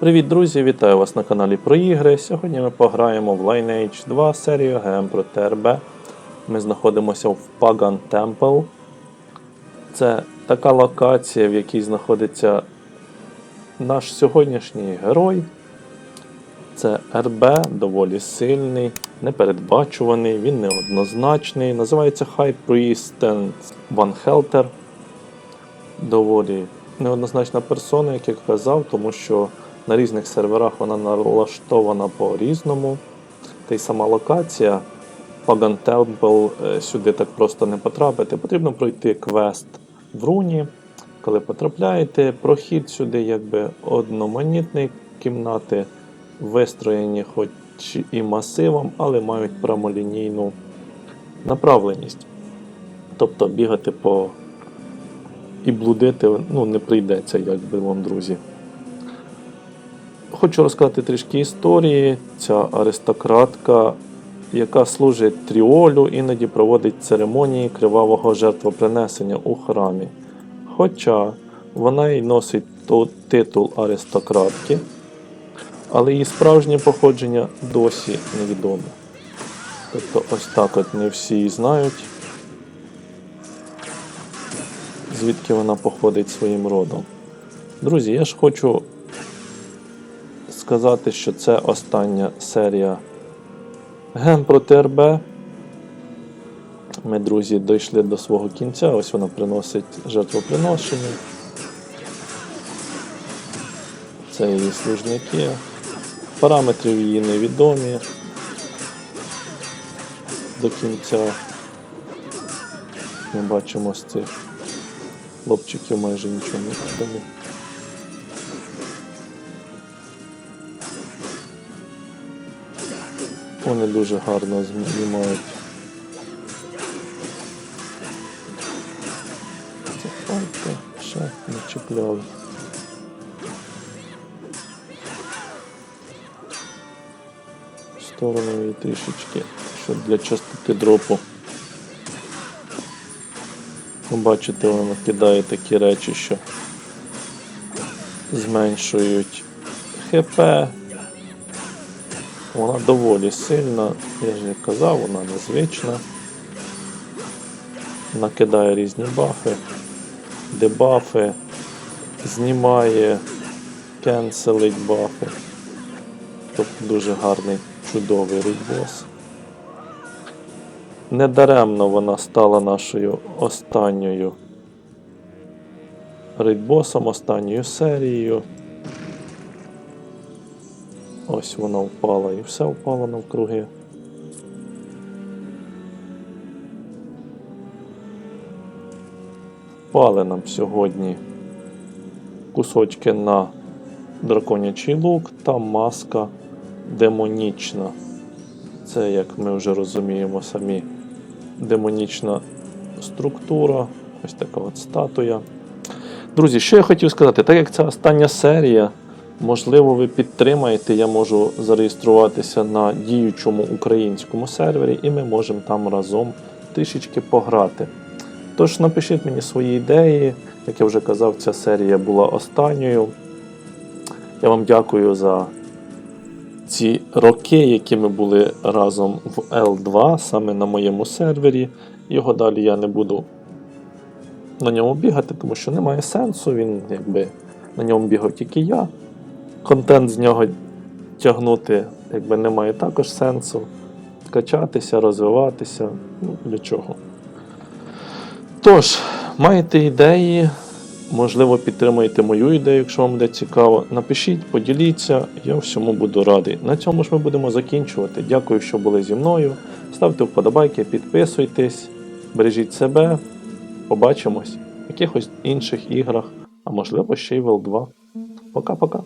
Привіт, друзі! Вітаю вас на каналі про ігри. Сьогодні ми пограємо в Lineage 2 серію ГМ про ТРБ. Ми знаходимося в Pagan Temple. Це така локація, в якій знаходиться наш сьогоднішній герой. Це РБ, доволі сильний, непередбачуваний, він неоднозначний. Називається High Priest Van Helter. Доволі неоднозначна персона, як я казав, тому що на різних серверах вона налаштована по-різному. Та й сама локація Pagan Temple е, сюди так просто не потрапити. Потрібно пройти квест в руні. Коли потрапляєте, прохід сюди якби одноманітний кімнати, вистроєні хоч і масивом, але мають прямолінійну направленість. Тобто бігати по і блудити ну, не прийдеться, якби вам, друзі. Хочу розказати трішки історії. Ця аристократка, яка служить тріолю, іноді проводить церемонії кривавого жертвопринесення у храмі. Хоча вона й носить ту- титул аристократки, але її справжнє походження досі невідоме. Тобто ось так от не всі знають, звідки вона походить своїм родом. Друзі, я ж хочу сказати, що це остання серія Ген проти РБ. Ми, друзі, дійшли до свого кінця. Ось вона приносить жертвоприношення. Це її служники. Параметрів її невідомі до кінця. Ми бачимо з цих хлопчиків майже нічого не відомо. Вони дуже гарно знімають. Це палька, ще не чіпляли. Її трішечки, щоб для частоти дропу. Ви Бачите, вона кидає такі речі, що зменшують ХП, вона доволі сильна, я ж як казав, вона незвична. Накидає різні бафи, дебафи, знімає, кенселить бафи. Тобто дуже гарний, чудовий рейдбос. Недаремно вона стала нашою останньою рейдбосом, останньою серією. Ось вона впала і все впало навкруги. Впали нам сьогодні кусочки на драконячий лук та маска демонічна. Це, як ми вже розуміємо, самі демонічна структура, ось така от статуя. Друзі, що я хотів сказати, так як це остання серія. Можливо, ви підтримаєте, я можу зареєструватися на діючому українському сервері, і ми можемо там разом трішечки пограти. Тож напишіть мені свої ідеї. Як я вже казав, ця серія була останньою. Я вам дякую за ці роки, які ми були разом в L2, саме на моєму сервері. Його далі я не буду на ньому бігати, тому що немає сенсу. Він якби на ньому бігав тільки я контент з нього тягнути якби немає також сенсу. Качатися, розвиватися. Ну, для чого. Тож, маєте ідеї, можливо, підтримуєте мою ідею, якщо вам буде цікаво. Напишіть, поділіться, я всьому буду радий. На цьому ж ми будемо закінчувати. Дякую, що були зі мною. Ставте вподобайки, підписуйтесь, бережіть себе. Побачимось в якихось інших іграх, а можливо ще й в L2. Пока-пока.